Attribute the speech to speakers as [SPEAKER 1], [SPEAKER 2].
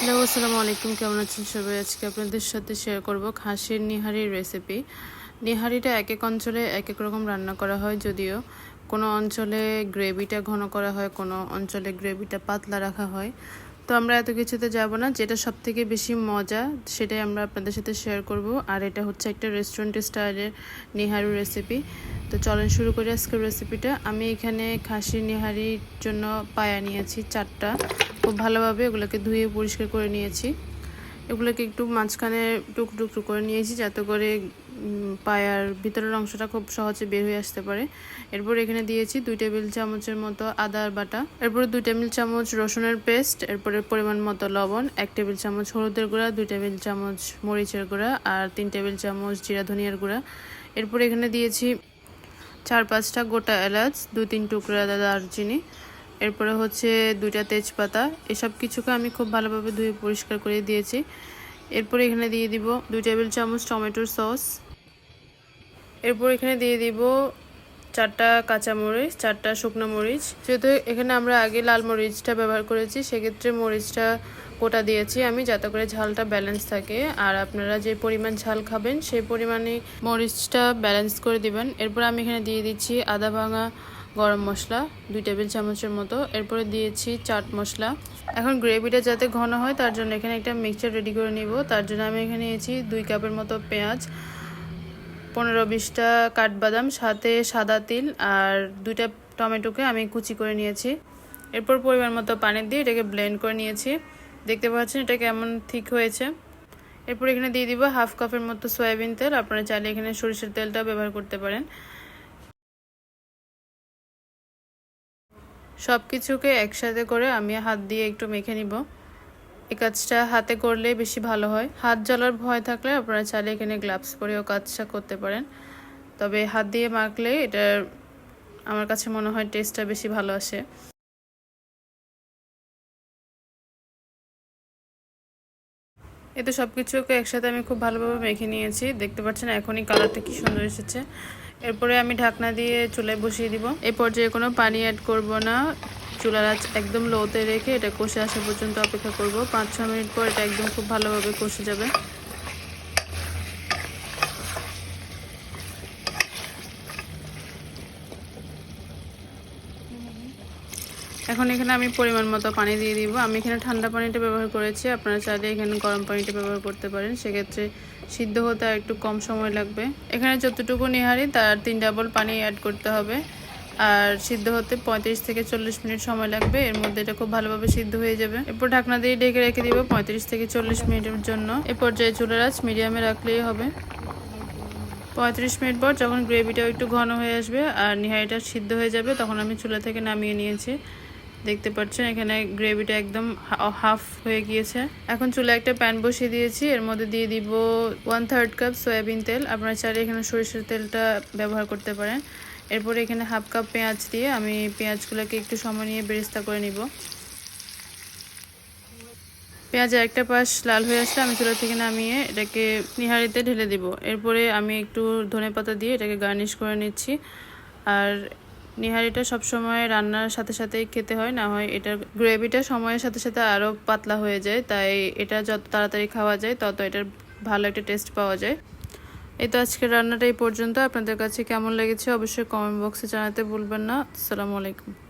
[SPEAKER 1] Hello, আসসালামু আলাইকুম। কেমন আছেন সবাই? আজকে আপনাদের সাথে শেয়ার করব খাসির নিহারির রেসিপি নিহারিটা এক এক অঞ্চলে এক এক রকম রান্না করা হয়, যদিও কোনো অঞ্চলে গ্রেভিটা ঘন করা হয়, কোনো অঞ্চলে গ্রেভিটা পাতলা রাখা হয়। তো আমরা এত কিছুতে যাব না। যেটা সব থেকে বেশি মজা, সেটাই আমরা আপনাদের সাথে শেয়ার করব। আর এটা হচ্ছে একটা রেস্টুরেন্ট স্টাইলের নিহারি রেসিপি তো চলেন শুরু করি আজকের রেসিপিটা আমি এখানে খাসির নিহারির জন্য পায়া নিয়েছি চারটা। খুব ভালোভাবে এগুলোকে ধুয়ে পরিষ্কার করে নিয়েছি। এগুলোকে একটু মাঝখানে টুকরো টুকরো করে নিয়েছি যাতে করে পায়ার ভিতরের অংশটা খুব সহজে বের হয়ে আসতে পারে। এরপর এখানে দিয়েছি দুই টেবিল চামচের মতো আদার বাটা। এরপরে দুই টেবিল চামচ রসুনের পেস্ট, এরপরে পরিমাণ মতো লবণ, এক টেবিল চামচ হলুদের গুঁড়া, দুই টেবিল চামচ মরিচের গুঁড়া আর তিন টেবিল চামচ জিরা ধনিয়ার গুঁড়া। এরপর এখানে দিয়েছি চার পাঁচটা গোটা এলাচ, দু তিন টুকরা দারচিনি এরপরে হচ্ছে দুইটা তেজপাতা। এসব কিছুকে আমি খুব ভালোভাবে ধুয়ে পরিষ্কার করে দিয়েছি। এরপরে এখানে দিয়ে দিব দুই টেবিল চামচ টমেটোর সস। এরপর এখানে দিয়ে দিব চারটা কাঁচামরিচ, চারটা শুকনো মরিচ। যেহেতু এখানে আমরা আগে লাল মরিচটা ব্যবহার করেছি, সেক্ষেত্রে মরিচটা গোটা দিয়েছি আমি যাতে করে ঝালটা ব্যালেন্স থাকে। আর আপনারা যে পরিমাণ ঝাল খাবেন, সেই পরিমাণে মরিচটা ব্যালেন্স করে দিবেন। এরপর আমি এখানে দিয়ে দিচ্ছি আদা ভাঙা গরম মশলা, দুই টেবিল চামচের মতো। এরপরে দিয়েছি চাট মশলা। এখন গ্রেভিটা যাতে ঘন হয়, তার জন্য এখানে একটা মিক্সচার রেডি করে নিব। তার জন্য আমি এখানে নিয়েছি দুই কাপের মতো পেঁয়াজ, পনেরো বিশটা কাঠবাদাম, সাথে সাদা তিল আর দুইটা টমেটোকে আমি কুচি করে নিয়েছি। এরপর পরিমাণ মতো পানি দিয়ে এটাকে ব্লেন্ড করে নিয়েছি। দেখতে পাচ্ছেন এটা কেমন ঠিক হয়েছে। এরপর এখানে দিয়ে দিব হাফ কাপের মতো সয়াবিন তেল। আপনারা চাইলে এখানে সরিষার তেলটাও ব্যবহার করতে পারেন। সব কিছুকে একসাথে করে আমি হাত দিয়ে একটু মেখে নিব। এই কাজটা হাতে করলে বেশি ভালো হয়। হাত জ্বলার ভয় থাকলে আপনারা চাইলে এখানে গ্লাভস পরেও কাজটা করতে পারেন। তবে হাত দিয়ে মাখলে এটার আমার কাছে মনে হয় টেস্টটা বেশি ভালো আসে। এতে সব কিছুকে একসাথে আমি খুব ভালোভাবে মেখে নিয়েছি। দেখতে পাচ্ছেন এখনই কালারটা কি সুন্দর এসেছে। এরপরে আমি ঢাকনা দিয়ে চুলায় বসিয়ে দিব। এই পর্যায়ে কোনো পানি অ্যাড করব না। চুলার আঁচ একদম লোতে রেখে এটা কষে আসা পর্যন্ত অপেক্ষা করব। পাঁচ, ছ মিনিট পর এটা একদম খুব ভালোভাবে কষে যাবে। এখন এখানে আমি পরিমাণ মতো পানি দিয়ে দিব। আমি এখানে ঠান্ডা পানিটা ব্যবহার করেছি। আপনারা চাইলে এখানে গরম পানিটা ব্যবহার করতে পারেন। সেক্ষেত্রে সিদ্ধ হতে আর একটু কম সময় লাগবে। এখানে যতটুকু নিহারি, তার তিন ডাবল পানি অ্যাড করতে হবে। আর সিদ্ধ হতে পঁয়ত্রিশ থেকে চল্লিশ মিনিট সময় লাগবে। এর মধ্যে এটা খুব ভালোভাবে সিদ্ধ হয়ে যাবে। এরপর ঢাকনা দিয়ে ঢেকে রেখে দিব পঁয়ত্রিশ থেকে চল্লিশ মিনিটের জন্য। এ পর্যায়ে চুলার আঁচ মিডিয়ামে রাখলেই হবে। পঁয়ত্রিশ মিনিট পর যখন গ্রেভিটাও একটু ঘন হয়ে আসবে আর নিহারিটা সিদ্ধ হয়ে যাবে, তখন আমি চুলা থেকে নামিয়ে নিয়েছি। দেখতে পাচ্ছেন, এখানে গ্রেভিটা একদম হাফ হয়ে গিয়েছে। এখন চুলা একটা প্যান বসিয়ে দিয়েছি, এর মধ্যে দিয়ে দিব ওয়ান থার্ড কাপ সয়াবিন তেল। আপনারা চাইলে এখানে সরিষার তেলটা ব্যবহার করতে পারেন। এরপরে এখানে হাফ কাপ পেঁয়াজ দিয়ে আমি পেঁয়াজগুলোকে একটু সময় নিয়ে বেরেস্তা করে নিব। পেঁয়াজের একটা পাশ লাল হয়ে আসলে আমি চুলা থেকে নামিয়ে এটাকে নিহারিতে ঢেলে দিব। এরপরে আমি একটু ধনে পাতা দিয়ে এটাকে গার্নিশ করে নিচ্ছি। আর নিহারিটা সবসময় রান্নার সাথে সাথেই খেতে হয়, না হয় এটার গ্রেভিটা সময়ের সাথে সাথে আরও পাতলা হয়ে যায়, তাই এটা যত তাড়াতাড়ি খাওয়া যায়, তত এটার ভালো একটা টেস্ট পাওয়া যায়। এই তো আজকের রান্নাটা এই পর্যন্ত, আপনাদের কাছে কেমন লেগেছে অবশ্যই কমেন্ট বক্সে জানাতে ভুলবেন না, আসসালামু আলাইকুম।